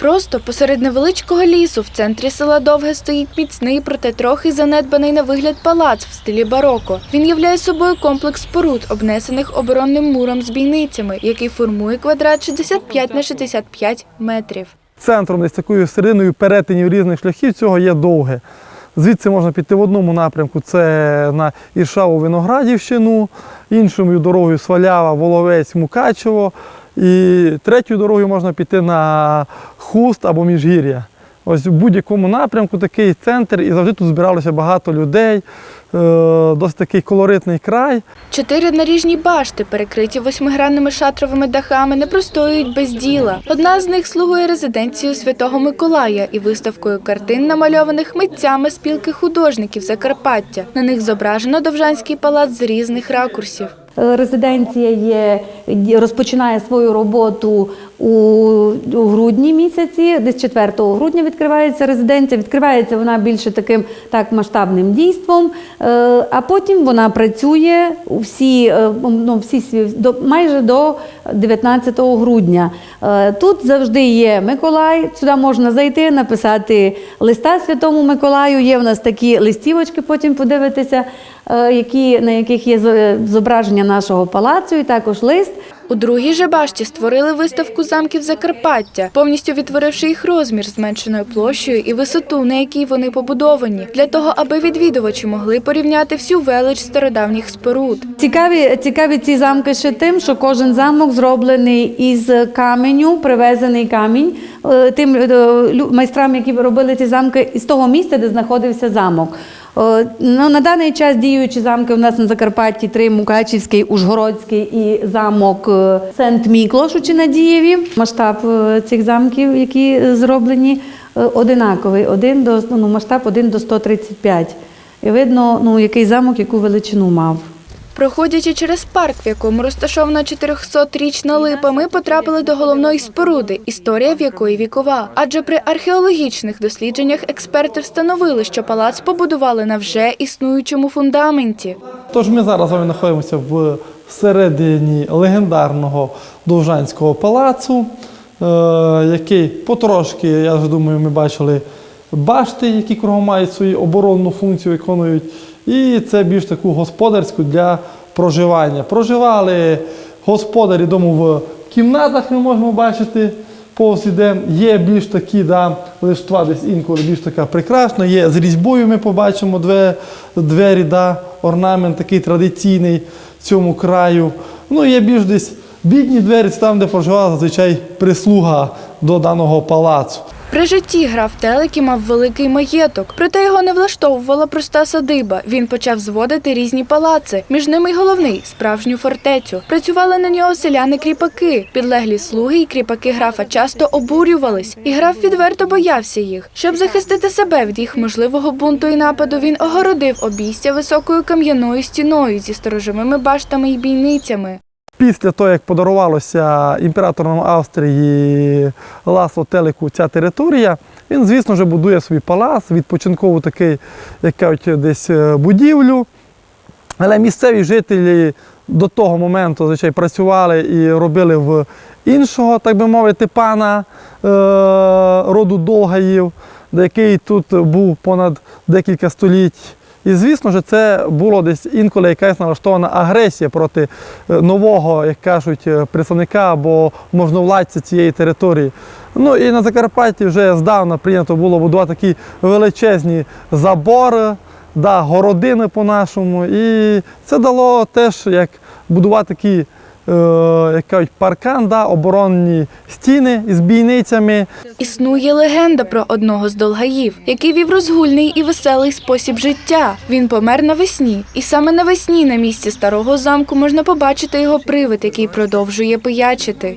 Просто посеред невеличкого лісу в центрі села Довге стоїть міцний, проте трохи занедбаний на вигляд палац в стилі бароко. Він являє собою комплекс споруд, обнесених оборонним муром з бійницями, який формує квадрат 65 на 65 метрів. Центром десь такою серединою перетинів різних шляхів цього є довге. Звідси можна піти в одному напрямку, це на Іршаву Виноградівщину, іншою дорогою Свалява, Воловець, Мукачево. І третьою дорогою можна піти на Хуст або Міжгір'я. Ось в будь-якому напрямку такий центр, і завжди тут збиралося багато людей, е, досить такий колоритний край. Чотири наріжні башти, перекриті восьмигранними шатровими дахами, не простоюють без діла. Одна з них слугує резиденцією Святого Миколая і виставкою картин, намальованих митцями спілки художників Закарпаття. На них зображено Довжанський палац з різних ракурсів. Е, Резиденція є, розпочинає свою роботу у, грудні місяці, десь 4 грудня відкривається резиденція. Відкривається вона більше таким так масштабним дійством, е, а потім вона працює всі, е, ну, всі до, майже до 19 грудня. Тут завжди є Миколай, сюди можна зайти, написати листа Святому Миколаю. Є в нас такі листівочки, потім подивитися, які, на яких є зо- зображення нашого палацу, і також лист. У другій же башті створили виставку замків Закарпаття, повністю відтворивши їх розмір, зменшеною площею і висоту, на якій вони побудовані, для того, аби відвідувачі могли порівняти всю велич стародавніх споруд. Цікаві, цікаві ці замки ще тим, що кожен замок зроблений із каменю, привезений камінь е, тим е, майстрам, які робили ці замки, із того місця, де знаходився замок. Ну, на даний час діючі замки у нас на Закарпатті три Мукачівський, Ужгородський і замок е, Сент-Міклош у Чинадієві. Масштаб е, цих замків, які е, зроблені, одинаковий. Один до, ну, масштаб 1 до 135. І видно, ну, який замок, яку величину мав. Проходячи через парк, в якому розташована 400-річна липа, ми потрапили до головної споруди, історія в якої вікова. Адже при археологічних дослідженнях експерти встановили, що палац побудували на вже існуючому фундаменті. Тож ми зараз знаходимося в середині легендарного Довжанського палацу, е, який потрошки, я вже думаю, ми бачили башти, які кругом мають свою оборонну функцію, виконують. І це більш таку господарську для проживання. Проживали господарі дому в кімнатах, ми можемо бачити повз іде. Є більш такі, да, лиштва десь інколи більш така прекрасна. Є з різьбою ми побачимо две, двері, да, орнамент такий традиційний в цьому краю. Ну, є більш десь бідні двері, це там, де проживала зазвичай прислуга до даного палацу. При житті граф Телекі мав великий маєток, проте його не влаштовувала проста садиба. Він почав зводити різні палаци, між ними й головний справжню фортецю. Працювали на нього селяни-кріпаки. Підлеглі слуги і кріпаки графа часто обурювались, і граф відверто боявся їх. Щоб захистити себе від їх можливого бунту і нападу, він огородив обійстя високою кам'яною стіною зі сторожовими баштами й бійницями. Після того, як подарувалося імператором Австрії Ласло Телеку ця територія, він, звісно ж, будує свій палац, відпочинкову такий, як кажуть, десь е, будівлю. Але місцеві жителі до того моменту звичай, працювали і робили в іншого, так би мовити, пана е, роду Долгаїв, який тут був понад декілька століть. І звісно ж, це було десь інколи якась налаштована агресія проти е, нового, як кажуть, е, представника або можновладця цієї території. Ну і на Закарпатті вже здавна прийнято було будувати такі величезні забори, да, городини по-нашому. І це дало теж як будувати такі. Е, Як кажуть, паркан, да, оборонні стіни із бійницями. Існує легенда про одного з долгаїв, який вів розгульний і веселий спосіб життя. Він помер навесні, і саме навесні на місці старого замку можна побачити його привид, який продовжує пиячити.